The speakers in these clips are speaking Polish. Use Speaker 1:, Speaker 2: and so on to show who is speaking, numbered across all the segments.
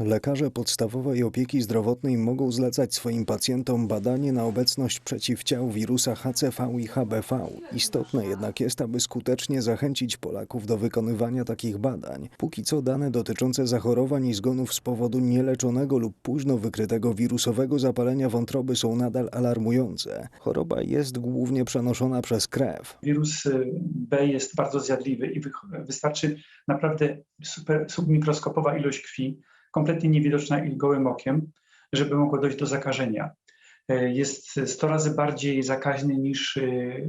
Speaker 1: Lekarze podstawowej opieki zdrowotnej mogą zlecać swoim pacjentom badanie na obecność przeciwciał wirusa HCV i HBV. Istotne jednak jest, aby skutecznie zachęcić Polaków do wykonywania takich badań. Póki co dane dotyczące zachorowań i zgonów z powodu nieleczonego lub późno wykrytego wirusowego zapalenia wątroby są nadal alarmujące. Choroba jest głównie przenoszona przez krew.
Speaker 2: Wirus y, B jest bardzo zjadliwy i wystarczy naprawdę super, submikroskopowa ilość krwi, kompletnie niewidoczna i gołym okiem, żeby mogło dojść do zakażenia. Y, Jest 100 razy bardziej zakaźny niż,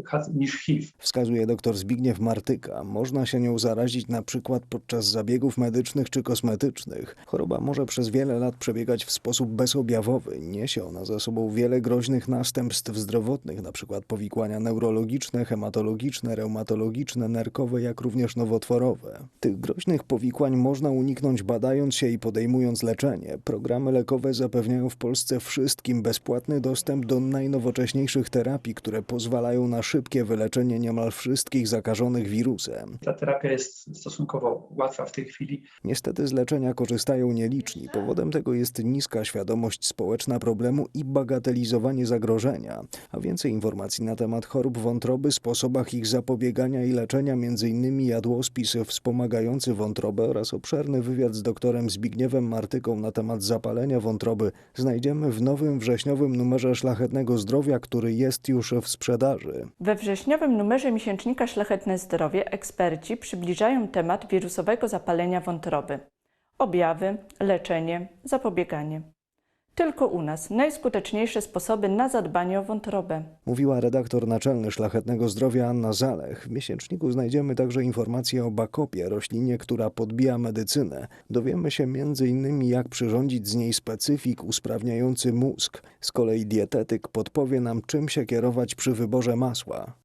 Speaker 2: H- niż HIV.
Speaker 1: Wskazuje dr Zbigniew Martyka. Można się nią zarazić na przykład podczas zabiegów medycznych czy kosmetycznych. Choroba może przez wiele lat przebiegać w sposób bezobjawowy. Niesie ona za sobą wiele groźnych następstw zdrowotnych, np. powikłania neurologiczne, hematologiczne, reumatologiczne, nerkowe, jak również nowotworowe. Tych groźnych powikłań można uniknąć badając się i podejmując leczenie. Programy lekowe zapewniają w Polsce wszystkim bezpłatny dostęp do najnowocześniejszych terapii, które pozwalają na szybkie wyleczenie niemal wszystkich zakażonych wirusem.
Speaker 2: Ta terapia jest stosunkowo łatwa w tej chwili.
Speaker 1: Niestety z leczenia korzystają nieliczni. Powodem tego jest niska świadomość społeczna problemu i bagatelizowanie zagrożenia. A więcej informacji na temat chorób wątroby, sposobach ich zapobiegania i leczenia, m.in. jadłospis wspomagający wątrobę oraz obszerny wywiad z doktorem Zbigniewem Martyką na temat zapalenia wątroby znajdziemy w nowym wrześniowym numerze Szlachetnego Zdrowia, który jest już w sprzedaży.
Speaker 3: We wrześniowym numerze miesięcznika Szlachetne Zdrowie eksperci przybliżają temat wirusowego zapalenia wątroby. Objawy, leczenie, zapobieganie. Tylko u nas najskuteczniejsze sposoby na zadbanie o wątrobę.
Speaker 1: Mówiła redaktor naczelny Szlachetnego Zdrowia Anna Zalech. W miesięczniku znajdziemy także informacje o bakopie, roślinie, która podbija medycynę. Dowiemy się m.in. jak przyrządzić z niej specyfik usprawniający mózg. Z kolei dietetyk podpowie nam, czym się kierować przy wyborze masła.